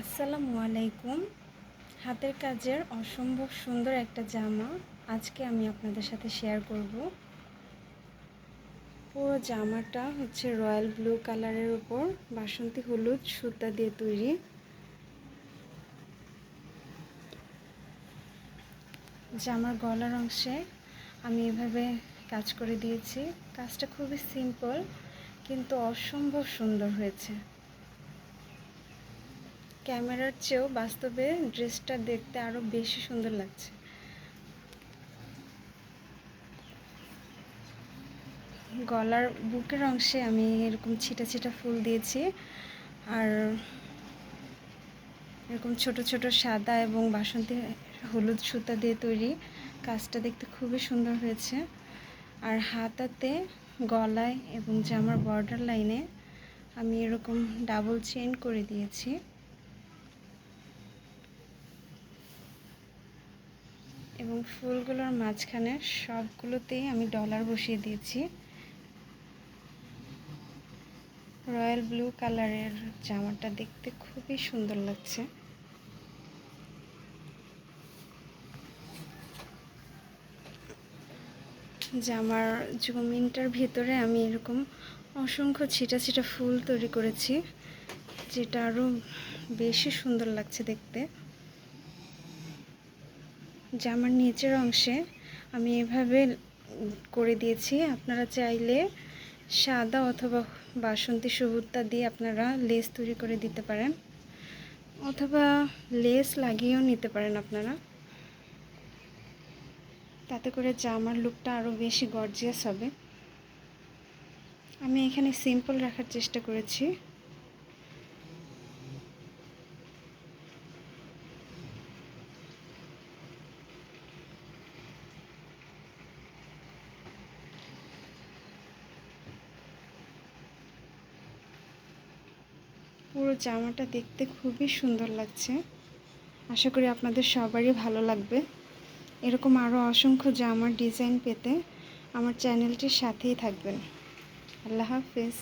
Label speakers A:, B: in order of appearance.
A: আসসালামু আলাইকুম। হাতের কাজের অসম্ভব সুন্দর একটা জামা আজকে আমি আপনাদের সাথে শেয়ার করব। পুরো জামাটা হচ্ছে রয়্যাল ব্লু কালারের উপর, বাসন্তী হলুদ সুতা দিয়ে তৈরি। জামার গলার অংশে আমি এভাবে কাজ করে দিয়েছি। কাজটা খুবই সিম্পল কিন্তু অসম্ভব সুন্দর হয়েছে। ক্যামেরার চেয়েও বাস্তবে ড্রেসটা দেখতে আরও বেশি সুন্দর লাগছে। গলার বুকের অংশে আমি এরকম ছিটা ছিটা ফুল দিয়েছি আর এরকম ছোট ছোট সাদা এবং বাসন্তী হলুদ সুতা দিয়ে তৈরি কাজটা দেখতে খুবই সুন্দর হয়েছে। আর হাতাতে গলায় এবং জামার বর্ডার লাইনে আমি এরকম ডাবল চেন করে দিয়েছি। এবং ফুলগুলোর মাঝখানে সবগুলোতেই আমি ডলার বসিয়ে দিয়েছি। রয়্যাল ব্লু কালারের জামাটা দেখতে খুবই সুন্দর লাগছে। জামার জমিনটার ভিতরে আমি এরকম অসংখ্য ছিটা ছিটা ফুল তৈরি করেছি, যেটা আরও বেশি সুন্দর লাগছে দেখতে। জামার নিচের অংশে আমি এভাবে করে দিয়েছি। আপনারা চাইলে সাদা অথবা বাসন্তী সবুজটা দিয়ে আপনারা লেস তৈরি করে দিতে পারেন। অথবা লেস লাগিয়েও নিতে পারেন আপনারা। তাতে করে জামার লুকটা আরও বেশি গর্জিয়াস হবে। আমি এখানে সিম্পল রাখার চেষ্টা করেছি। পুরো জামাটা দেখতে খুবই সুন্দর লাগছে। আশা করি আপনাদের সবারই ভালো লাগবে। এরকম আরও অসংখ্য জামার ডিজাইন পেতে আমার চ্যানেলটির সাথেই থাকবেন। আল্লাহ হাফেজ।